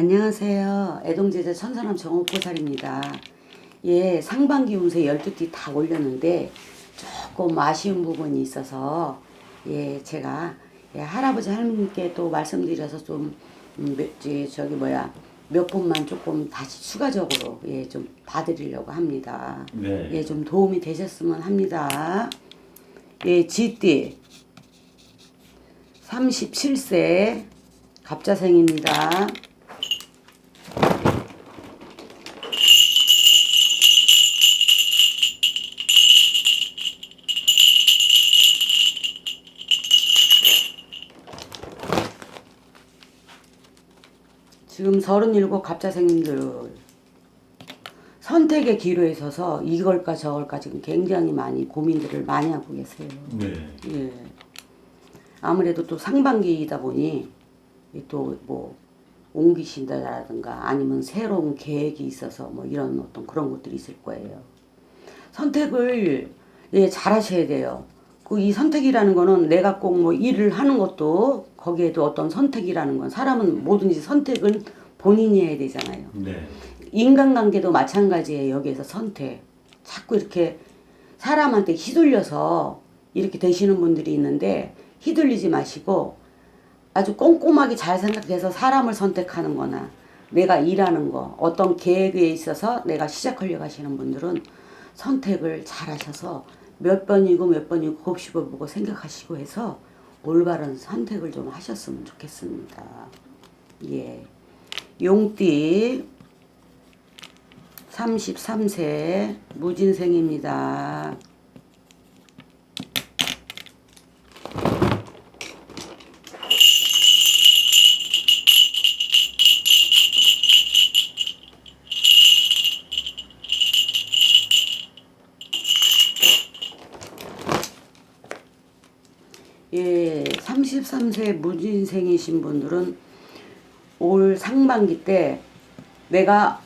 안녕하세요. 애동제자 천사람 정옥보살입니다. 예, 상반기 운세 12띠 다 올렸는데 조금 아쉬운 부분이 있어서 예, 제가 예, 할아버지 할머니께 또 말씀드려서 좀 음, 몇, 저, 저기 뭐야 몇 분만 조금 다시 추가적으로 예, 좀 봐드리려고 합니다. 네. 예, 좀 도움이 되셨으면 합니다. 예, 지띠 37세 갑자생입니다. 지금 37 갑자생님들 선택의 기로에 서서 이걸까 저걸까 지금 굉장히 많이 고민들을 많이 하고 계세요. 네. 예. 아무래도 또 상반기이다 보니 또 뭐 옮기신다라든가 아니면 새로운 계획이 있어서 뭐 이런 어떤 그런 것들이 있을 거예요. 선택을 예, 잘 하셔야 돼요. 그 이 선택이라는 거는 내가 꼭 뭐 일을 하는 것도 거기에도 어떤 선택이라는 건 사람은 뭐든지 선택은 본인이 해야 되잖아요. 네. 인간관계도 마찬가지예요. 여기에서 선택. 자꾸 이렇게 사람한테 휘둘려서 이렇게 되시는 분들이 있는데 휘둘리지 마시고 아주 꼼꼼하게 잘 생각해서 사람을 선택하는 거나 내가 일하는 거 어떤 계획에 있어서 내가 시작하려고 하시는 분들은 선택을 잘 하셔서 몇 번이고 몇 번이고 곱씹어 보고 생각하시고 해서 올바른 선택을 좀 하셨으면 좋겠습니다. 예. 용띠 33세 무진생입니다. 예, 33세 무진생이신 분들은 올 상반기 때 내가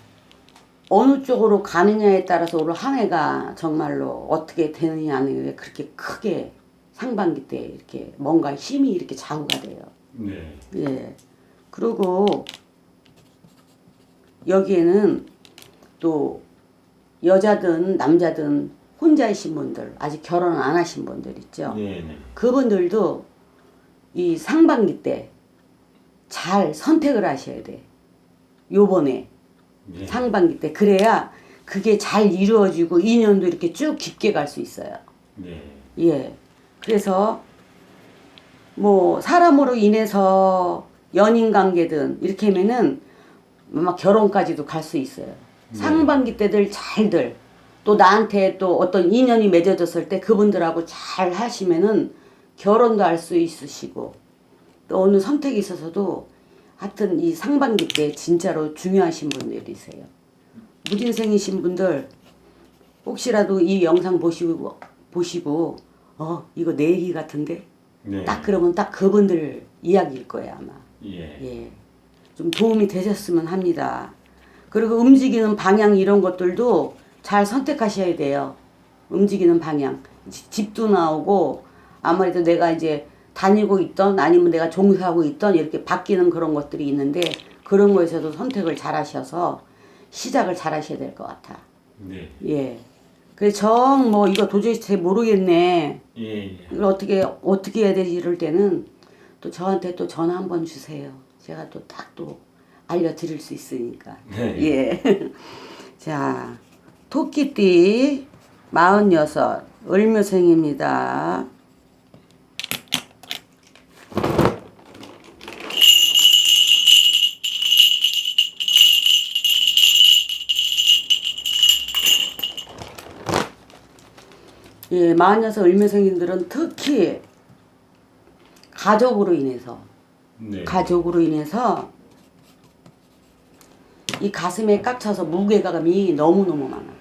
어느 쪽으로 가느냐에 따라서 올 한 해가 정말로 어떻게 되느냐는 게 그렇게 크게 상반기 때 이렇게 뭔가 힘이 이렇게 좌우가 돼요. 네. 예. 그리고 여기에는 또 여자든 남자든 혼자이신 분들 아직 결혼 안 하신 분들 있죠. 네. 네. 그분들도 이 상반기 때 잘 선택을 하셔야 돼. 요번에 네. 상반기 때 그래야 그게 잘 이루어지고 인연도 이렇게 쭉 깊게 갈 수 있어요. 네. 예. 그래서 뭐 사람으로 인해서 연인 관계든 이렇게 하면은 막 결혼까지도 갈 수 있어요. 상반기 때들 잘들 또 나한테 또 어떤 인연이 맺어졌을 때 그분들하고 잘 하시면은 결혼도 할 수 있으시고 또 어느 선택이 있어서도 하여튼 이 상반기 때 진짜로 중요하신 분들이세요. 무진생이신 분들 혹시라도 이 영상 보시고 보시고 어 이거 내 얘기 같은데 네. 딱 그러면 딱 그분들 이야기일 거예요 아마 예. 예. 좀 도움이 되셨으면 합니다. 그리고 움직이는 방향 이런 것들도 잘 선택하셔야 돼요. 움직이는 방향. 지- 집도 나오고 아무래도 내가 이제 다니고 있던 아니면 내가 종사하고 있던 이렇게 바뀌는 그런 것들이 있는데 그런 거에서도 선택을 잘 하셔서 시작을 잘 하셔야 될 것 같아. 네. 예. 그래서 정 뭐 이거 도저히 잘 모르겠네. 예. 예. 이걸 어떻게 어떻게 해야 되지 이럴 때는 또 저한테 또 전화 한번 주세요. 제가 또 딱 또 알려 드릴 수 있으니까. 네. 예. 자, 토끼띠 46 을묘생입니다. 예, 마흔여섯 을묘생님들은 특히 가족으로 인해서 네. 가족으로 인해서 이 가슴에 꽉 차서 무게감이 너무너무 많아.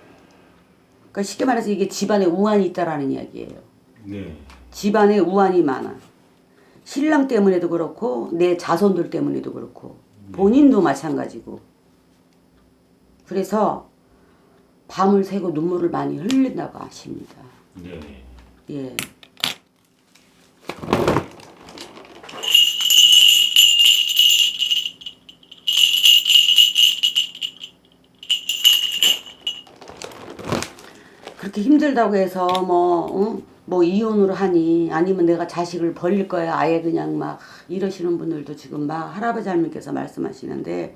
그러니까 쉽게 말해서 이게 집안에 우환이 있다라는 이야기예요. 네. 집안에 우환이 많아. 신랑 때문에도 그렇고 내 자손들 때문에도 그렇고 본인도 마찬가지고. 그래서 밤을 새고 눈물을 많이 흘린다고 하십니다. 네. 예. 그렇게 힘들다고 해서 뭐, 어? 뭐 이혼으로 하니 아니면 내가 자식을 버릴 거야 아예 그냥 막 이러시는 분들도 지금 막 할아버지 할머니께서 말씀하시는데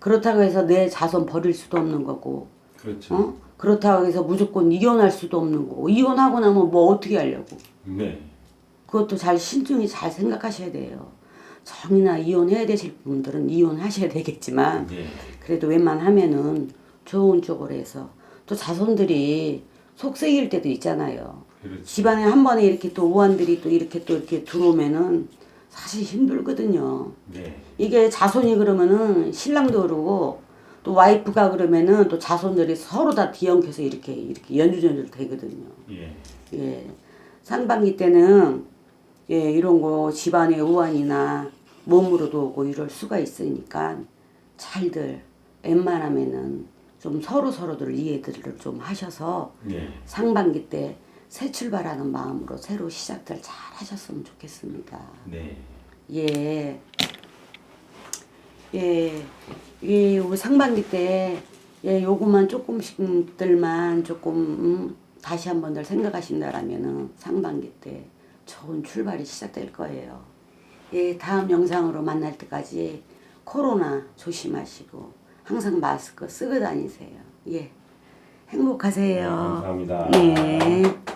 그렇다고 해서 내 자손 버릴 수도 없는 거고 그렇죠. 어? 그렇다고 해서 무조건 이혼할 수도 없는 거고 이혼하고 나면 뭐 어떻게 하려고 네. 그것도 잘 신중히 잘 생각하셔야 돼요 정이나 이혼해야 되실 분들은 이혼하셔야 되겠지만 네. 그래도 웬만하면은 좋은 쪽으로 해서 또 자손들이 속색일 때도 있잖아요. 그렇죠. 집안에 한 번에 이렇게 또 우환들이 또 이렇게 또 이렇게 들어오면은 사실 힘들거든요. 네. 이게 자손이 그러면은 신랑도 그러고 또 와이프가 그러면은 또 자손들이 서로 다 뒤엉켜서 이렇게 이렇게 연주전주 되거든요. 예. 예. 상반기 때는 예, 이런 거 집안의 우환이나 몸으로도 오고 이럴 수가 있으니까 잘들 웬만하면은 좀 서로 서로들 이해들을 좀 하셔서 네. 상반기 때 새 출발하는 마음으로 새로 시작들 잘 하셨으면 좋겠습니다. 네. 예. 예. 이 우리 상반기 때 예, 요것만 조금씩들만 조금 음, 다시 한번들 생각하신다라면은 상반기 때 좋은 출발이 시작될 거예요. 예, 다음 영상으로 만날 때까지 코로나 조심하시고 항상 마스크 쓰고 다니세요. 예. 행복하세요. 감사합니다. 예.